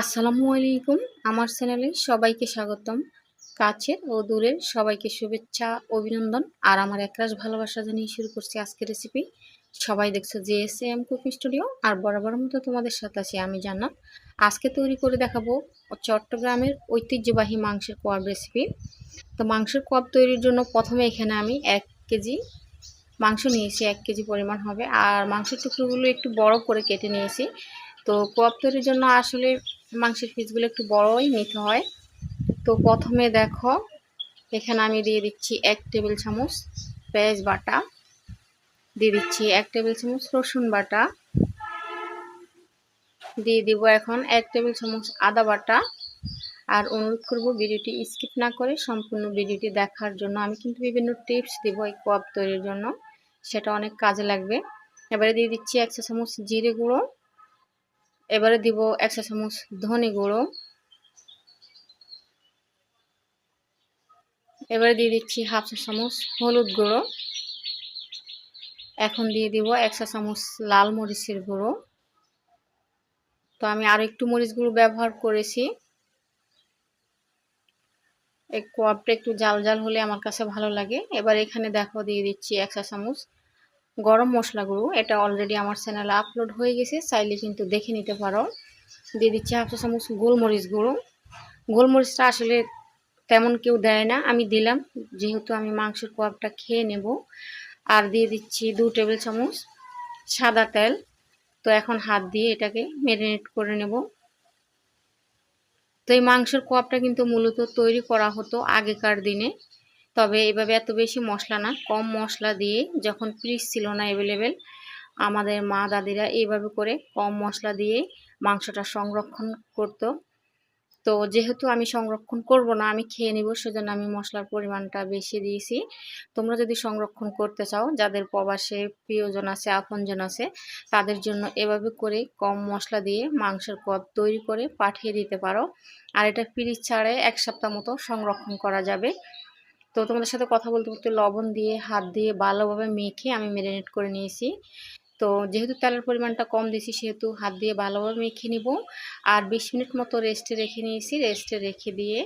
আসসালামু আলাইকুম। আমার চ্যানেলে সবাইকে স্বাগতম। কাছের ও দূরের সবাইকে শুভেচ্ছা, অভিনন্দন আর আমার একরাশ ভালোবাসা জানিয়ে শুরু করছি আজকের রেসিপি সবাই দেখছ যে এস এম কুকিং স্টুডিও আর বরাবর মতো তোমাদের সাথে আছি আমি জান্নাত। আজকে তৈরি করে দেখাবো চট্টগ্রামের ঐতিহ্যবাহী মাংসের কোয়াব রেসিপি তো মাংসের কোয়াব তৈরির জন্য প্রথমে এখানে আমি এক কেজি মাংস নিয়েছি, এক কেজি পরিমাণ হবে। আর মাংসের টুকরোগুলো একটু বড় করে কেটে নিয়েছি। তো কোয়াব তৈরির জন্য আসলে মাংসের পিসগুলো একটু বড়ই নিতে হয়। তো প্রথমে দেখো, এখানে আমি দিয়ে দিচ্ছি এক টেবিল চামচ পেঁয়াজ বাটা। দিয়ে দিচ্ছি এক টেবিল চামচ রসুন বাটা। দিয়ে দিব এখন এক টেবিল চামচ আদা বাটা। আর অনুরোধ করব ভিডিওটি স্কিপ না করে সম্পূর্ণ ভিডিওটি দেখার জন্য। আমি কিন্তু বিভিন্ন টিপস দেবো এই কোয়াব তৈরির জন্য, সেটা অনেক কাজে লাগবে। এবারে দিয়ে দিচ্ছি একশো চামচ জিরে গুঁড়ো। এবারে দিব একশো চামচ ধনে গুঁড়ো। এবারে দিয়ে দিচ্ছি হাফ চা চামচ হলুদ গুঁড়ো। এখন দিয়ে দিব একশো চামচ লাল মরিচের গুঁড়ো। তো আমি আরও একটু মরিচ গুঁড়ো ব্যবহার করেছি। এই কোয়াবটা একটু জাল জাল হলে আমার কাছে ভালো লাগে। এবার এখানে দেখো দিয়ে দিচ্ছি একশো চামচ গরম মশলা গুঁড়ো এটা অলরেডি আমার চ্যানেলে আপলোড হয়ে গেছে, চাইলে কিন্তু দেখে নিতে পারো। দিয়ে দিচ্ছি হাফ চা চামচ গোলমরিচ গুঁড়ো। গোলমরিচটা আসলে তেমন কেউ দেয় না, আমি দিলাম, যেহেতু আমি মাংসের কোয়াবটা খেয়ে নেব। আর দিয়ে দিচ্ছি দু টেবিল চামচ সাদা তেল। তো এখন হাত দিয়ে এটাকে ম্যারিনেট করে নেব। তো এই মাংসের কোয়াবটা কিন্তু মূলত তৈরি করা হতো আগেকার দিনে। তবে এভাবে এত বেশি মশলা না, কম মশলা দিয়ে যখন ফ্রিজ ছিল না অ্যাভেলেবেল আমাদের মা দাদিরা এইভাবে করে কম মশলা দিয়ে মাংসটা সংরক্ষণ করতো। তো যেহেতু আমি সংরক্ষণ করব না, আমি খেয়ে নিব, সেজন্য আমি মশলার পরিমাণটা বেশি দিয়েছি। তোমরা যদি সংরক্ষণ করতে চাও, যাদের প্রবাসে প্রিয়জন আছে, আপনজন আছে, তাদের জন্য এভাবে করে কম মশলা দিয়ে মাংসের পদ তৈরি করে পাঠিয়ে দিতে পারো। আর এটা ফ্রিজ ছাড়ে এক সপ্তাহ মতো সংরক্ষণ করা যাবে। তো তোমাদের সাথে কথা বলতে বলতে লবণ দিয়ে, হাত দিয়ে ভালোভাবে মেখে আমি ম্যারিনেট করে নিয়েছি। তো যেহেতু তেলের পরিমাণটা কম দিয়েছি, সেহেতু হাত দিয়ে ভালোভাবে মেখে নিব। আর বিশ মিনিট মতো রেস্টে রেখে নিয়েছি। রেস্টে রেখে দিয়ে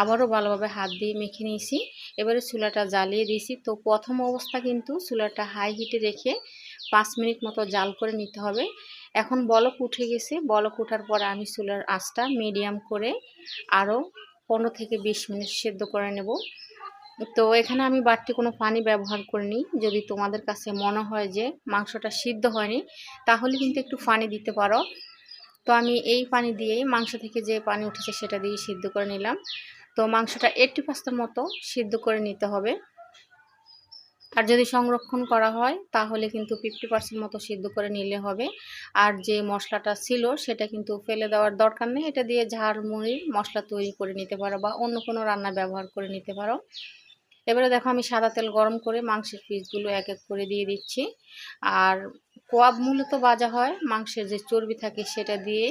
আবারও ভালোভাবে হাত দিয়ে মেখে নিয়েছি। এবারে চুলাটা জ্বালিয়ে দিয়েছি। তো প্রথম অবস্থা কিন্তু চুলাটা হাই হিটে রেখে পাঁচ মিনিট মতো জাল করে নিতে হবে। এখন বলক উঠে গেছে। বলক উঠার পর আমি চুলার আঁচটা মিডিয়াম করে আরও পনেরো থেকে বিশ মিনিট সেদ্ধ করে নেব। তো এখানে আমি বাড়তি কোনো পানি ব্যবহার করিনি। যদি তোমাদের কাছে মনে হয় যে মাংসটা সিদ্ধ হয়নি, তাহলে কিন্তু একটু পানি দিতে পারো। তো আমি এই পানি দিয়েই মাংস থেকে যে পানি উঠেছে সেটা দিয়ে সিদ্ধ করে নিলাম। তো মাংসটা এইটটি পাঁচটার মতো সিদ্ধ করে নিতে হবে। আর যদি সংরক্ষণ করা হয়, তাহলে কিন্তু ফিফটি পার্সেন্ট মতো সিদ্ধ করে নিলে হবে। আর যে মশলাটা ছিল, সেটা কিন্তু ফেলে দেওয়ার দরকার নেই। এটা দিয়ে ঝাড়মুড়ির মশলা তৈরি করে নিতে পারো বা অন্য কোনো রান্না ব্যবহার করে নিতে পারো। এবারে দেখো আমি সাদা তেল গরম করে মাংসের পিসগুলো এক এক করে দিয়ে দিচ্ছি। আর কোয়াব মূলত বাজা হয়, মাংসের যে চর্বি থাকে সেটা দিয়ে।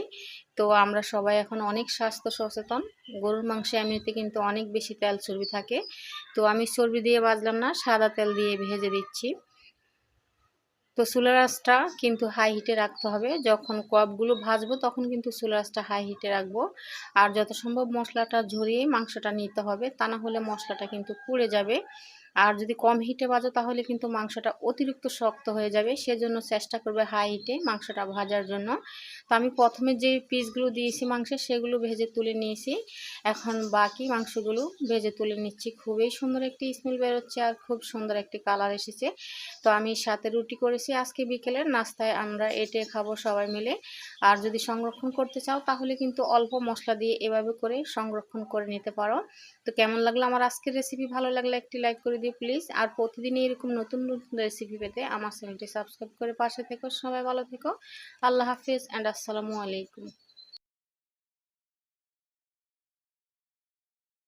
তো আমরা সবাই এখন অনেক স্বাস্থ্য সচেতন। গরুর মাংসে এমনিতে কিন্তু অনেক বেশি তেল চর্বি থাকে। তো আমি চর্বি দিয়ে বাজলাম না, সাদা তেল দিয়ে ভেজে দিচ্ছি। তো চুলার আঁচটা কিন্তু হাই হিটে রাখতে হবে। যখন কপগুলো ভাজবো তখন কিন্তু চুলার আঁচটা হাই হিটে রাখব। আর যত সম্ভব মশলাটা ঝরিয়ে মাংসটা নিতে হবে, তা না হলে মশলাটা কিন্তু পুড়ে যাবে। আর যদি কম হিটে বাজো তাহলে কিন্তু মাংসটা অতিরিক্ত শক্ত হয়ে যাবে। সেজন্য চেষ্টা করবে হাই হিটে মাংসটা ভাজার জন্য। তো আমি প্রথমে যে পিসগুলো দিয়েছি মাংসের সেগুলো ভেজে তুলে নিয়েছি। এখন বাকি মাংসগুলো ভেজে তুলে নিচ্ছি। খুবই সুন্দর একটি স্মেল বেরোচ্ছে আর খুব সুন্দর একটি কালার এসেছে। তো আমি সাথে রুটি করেছি আজকে বিকেলের নাস্তায় আমরা এটে খাব সবাই মিলে। আর যদি সংরক্ষণ করতে চাও তাহলে কিন্তু অল্প মশলা দিয়ে এভাবে করে সংরক্ষণ করে নিতে পারো। তো কেমন লাগল আমার আজকের রেসিপি ভালো লাগলে একটি লাইক করে দিও প্লিজ আর প্রতিদিন এরকম নতুন নতুন রেসিপি পেতে আমার চ্যানেলটি সাবস্ক্রাইব করে পাশে থেকো। সবাই ভালো থেকো। আল্লাহ হাফিজ অ্যান্ড আসসালামু আলাইকুম।